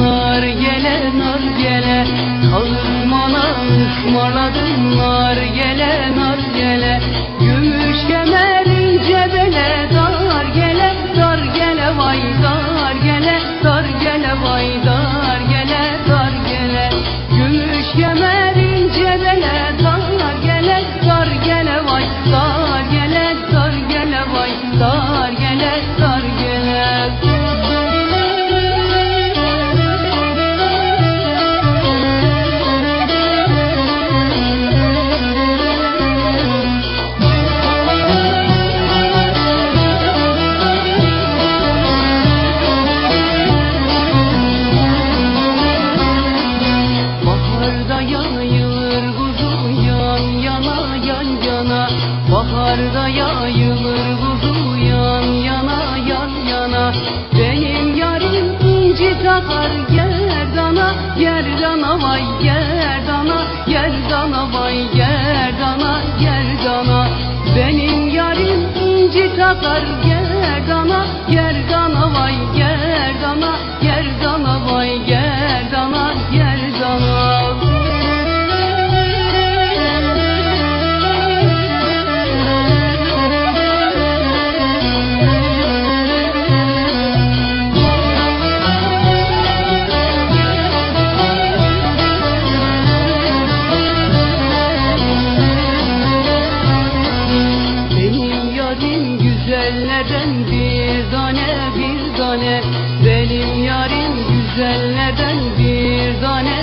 Nar gele nar gele Kavurmana ısmarladım nar gele nar gele. Gümüş kemer ince bele dar gele dar gele vay dar gele dar gele vay dar Baharda yayılır kuzu yan yana yan yana. Baharda yayılır kuzu yan yana yan yana. Benim yarim inci takar gerdana Gerdana vay gerdana Gerdana vay gerdana Gerdana Benim yarim inci takar gerdana Gerdana vay gerdana Gerdana yarim güzellerden bir tane bir tane. Benim yarim güzellerden bir tane